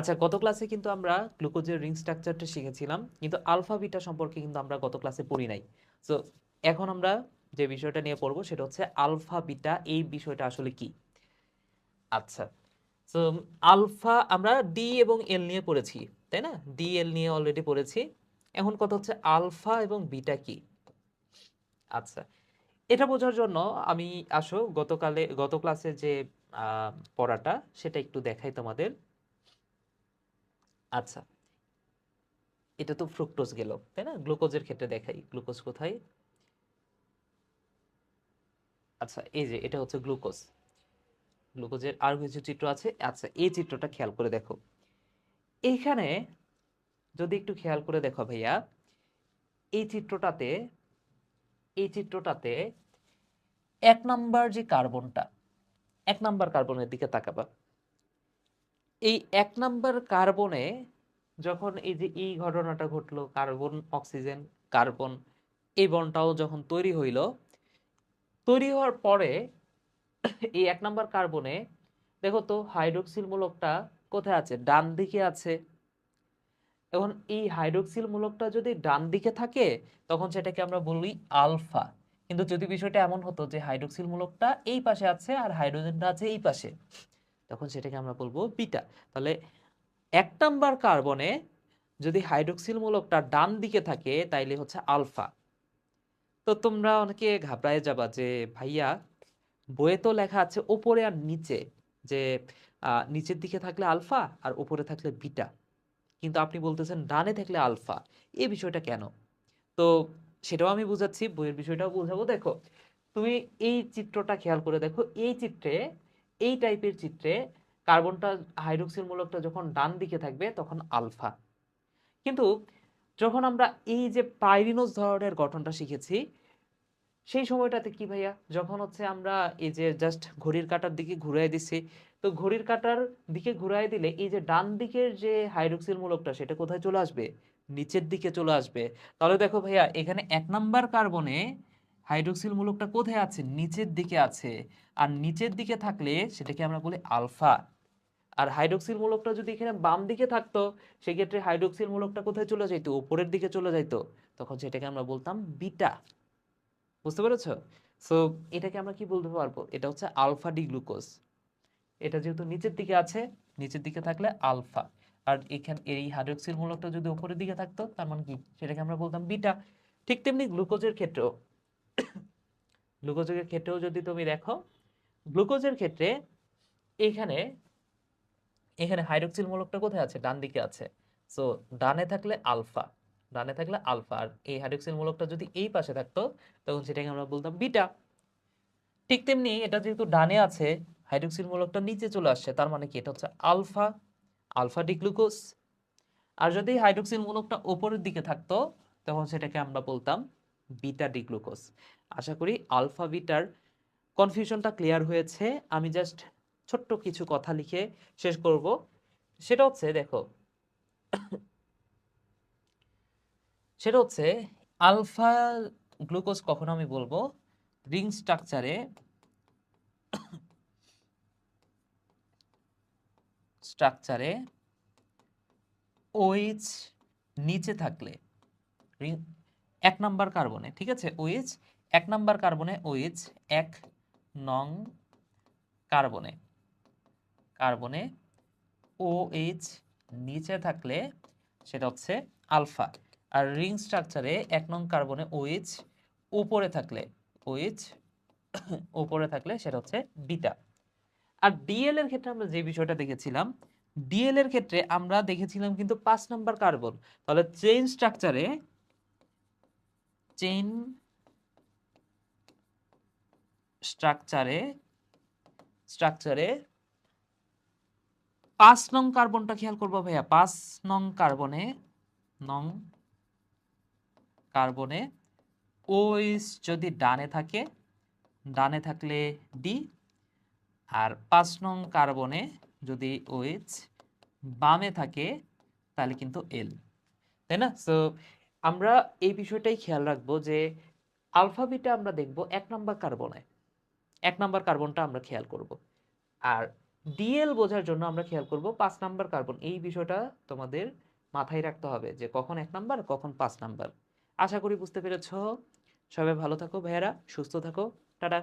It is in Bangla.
আচ্ছা গত ক্লাসে কিন্তু আমরা গ্লুকোজের রিং স্ট্রাকচারটা শিখেছিলাম, কিন্তু আলফা বিটা সম্পর্কে কিন্তু আমরা গত ক্লাসে পড়ি নাই। সো এখন আমরা যে বিষয়টা নিয়ে পড়ব সেটা হচ্ছে আলফা বিটা এই বিষয়টা আসলে কি? আচ্ছা সো আলফা আমরা ডি এবং এল নিয়ে পড়েছি, তাই না? ডি এল নিয়ে অলরেডি পড়েছি। এখন কথা হচ্ছে আলফা এবং বিটা কি? আচ্ছা এটা বোঝার জন্য আমি আসো গতকালে, গত ক্লাসে যে পড়াটা সেটা একটু দেখাই তোমাদের। আচ্ছা। এটা তো ফ্রুক্টোজ গেল, তাই না? গ্লুকোজের ক্ষেত্রে দেখাই। গ্লুকোজ কোথায়? আচ্ছা এই যে, এটা হচ্ছে গ্লুকোজ গ্লুকোজের আর কিছু চিত্র আছে। আচ্ছা এই চিত্রটা খেয়াল করে দেখো। এইখানে যদি একটু খেয়াল করে দেখো ভাইয়া, এই চিত্রটাতে এই চিত্রটাতে এক নাম্বার যে কার্বনটা এক নাম্বার কার্বনের দিকে তাকাবা। এই এক নাম্বার কার্বনে যখন এই যে এই ঘটনাটা ঘটলো, কার্বন, অক্সিজেন, কার্বন, এই বনটাও যখন তৈরি হইল, তৈরি হওয়ার পরে এই এক নাম্বার কার্বনে দেখো তো হাইড্রোক্সিল মূলকটা কোথায় আছে? ডান দিকে আছে। এখন এই হাইড্রোক্সিল মূলকটা যদি ডান দিকে থাকে, তখন সেটাকে আমরা বলি আলফা। কিন্তু যদি বিষয়টা এমন হতো যে হাইড্রোক্সিল মূলকটা এই পাশে আছে আর হাইড্রোজেনটা আছে এই পাশে তখন সেটাকে আমরা বলব বিটা। তাহলে এক নাম্বার কার্বনে যদি হাইড্রোক্সিল মূলকটা ডান দিকে থাকে, তাইলে হচ্ছে আলফা। তো তোমরা অনেকে ঘাবড়ায় যাবা যে, ভাইয়া, বইয়ে তো লেখা আছে ওপরে আর নিচে, যে নিচের দিকে থাকলে আলফা আর উপরে থাকলে বিটা। কিন্তু আপনি বলতেছেন ডানে থাকলে আলফা। এই বিষয়টা কেন? তো সেটাও আমি বুঝাচ্ছি, বইয়ের বিষয়টাও বোঝাবো। দেখো, তুমি এই চিত্রটা খেয়াল করে দেখো, এই চিত্রে এই টাইপের চিত্রে কার্বনটা হাইড্রোক্সিল মূলকটা যখন ডান দিকে থাকবে, তখন আলফা কিন্তু যখন আমরা এই যে পাইরিনোজ ধরনের গঠনটা শিখেছি, সেই সময়টাতে কি ভাইয়া? যখন হচ্ছে আমরা এই যে জাস্ট ঘড়ির কাটার দিকে ঘুরাই দিছি তো ঘড়ির কাটার দিকে ঘুরাই দিলে এই যে ডান দিকের যে হাইড্রোক্সিল মূলকটা সেটা কোথায় চলে আসবে? নিচের দিকে চলে আসবে। তাহলে দেখো ভাইয়া, এখানে এক নাম্বার কার্বনে হাইড্রোক্সিল মূলকটা কোথায় আছে? নিচের দিকে আছে। আর নিচের দিকে থাকলে সেটাকে আমরা বলি আলফা। আর হাইড্রোক্সিল মূলকটা যদি এখানে বাম দিকে থাকতো, সেক্ষেত্রে হাইড্রোক্সিল মূলকটা কোথায় চলে যাইতো? উপরের দিকে চলে যাইতো। তখন সেটাকে আমরা বলতাম বিটা। বুঝতে পেরেছ? সো এটাকে আমরা কি বলতে পারব? এটা হচ্ছে আলফা ডি গ্লুকোজ। এটা যেহেতু নিচের দিকে আছে, নিচের দিকে থাকলে আলফা। আর এখানে, এই হাইড্রোক্সিল মূলকটা যদি উপরের দিকে থাকতো, তার মানে কি? সেটাকে আমরা বলতাম বিটা। ঠিক তেমনি গ্লুকোজের ক্ষেত্রেও গ্লুকোজের ক্ষেত্রেও যদি তুমি দেখো, গ্লুকোজের ক্ষেত্রে এখানে এখানে হাইড্রোক্সিল মূলকটা কোথায় আছে? ডান দিকে আছে। সো ডানে থাকলে আলফা, ডানে থাকলে আলফা। আর এই হাইড্রোক্সিল মূলকটা যদি এই পাশে থাকতো, তখন সেটাকে আমরা বলতাম বিটা। ঠিক তেমনি এটা যেহেতু ডানে আছে হাইড্রোক্সিল মূলকটা নিচে চলে আসছে, তার মানে কি? এটা হচ্ছে আলফা আলফা ডিগ্লুকোজ আর যদি হাইড্রোক্সিল মূলকটা ওপরের দিকে থাকতো, তখন সেটাকে আমরা বলতাম বিটা ডিগ্লুকোজ আশা করি আলফা বিটার কনফিউশনটা ক্লিয়ার হয়েছে। আমি জাস্ট ছোট্ট কিছু কথা লিখে শেষ করব। সেটা হচ্ছে, দেখো, সেটা হচ্ছে আলফা গ্লুকোজ কখন আমি বলব রিং স্ট্রাকচারে স্ট্রাকচারে ওইচ নিচে থাকলে এক নাম্বার কার্বনে, ঠিক আছে? ওইচ এক নাম্বার কার্বনে ওইচ এক নং কার্বনে। কার্বনে ওএইচ নিচে থাকলে সেটা হচ্ছে আলফা। আর রিং স্ট্রাকচারে এক নং কার্বনে ওএইচ উপরে থাকলে ওএইচ উপরে থাকলে সেটা হচ্ছে বিটা। আর ডিএল এর ক্ষেত্রে আমরা যে বিষয়টা দেখেছিলাম ডিএল এর ক্ষেত্রে আমরা দেখেছিলাম কিন্তু পাঁচ নাম্বার কার্বন। তাহলে চেইন স্ট্রাকচারে চেইন স্ট্রাকচারে স্ট্রাকচারে পাঁচ নং কার্বনটা খেয়াল করব ভাইয়া, পাঁচ নং কার্বনে নং কার্বনে ওইস যদি ডানে থাকে, ডানে থাকলে ডি আর পাঁচ নং কার্বনে যদি ওইচ বামে থাকে, তাহলে কিন্তু এল তাই না? সো আমরা এই বিষয়টাই খেয়াল রাখব যে আলফা বিটা আমরা দেখব এক নাম্বার কার্বনে। এক নম্বর কার্বনটা আমরা খেয়াল করব। আর ডিএল বোঝার জন্য আমরা খেয়াল করব পাঁচ নাম্বার কার্বন। এই বিষয়টা তোমাদের মাথায় রাখতে হবে যে কখন এক নাম্বার, কখন পাঁচ নাম্বার। আশা করি বুঝতে পেরেছ। সবাই ভালো থাকো ভাইয়েরা, সুস্থ থাকো। টাটা।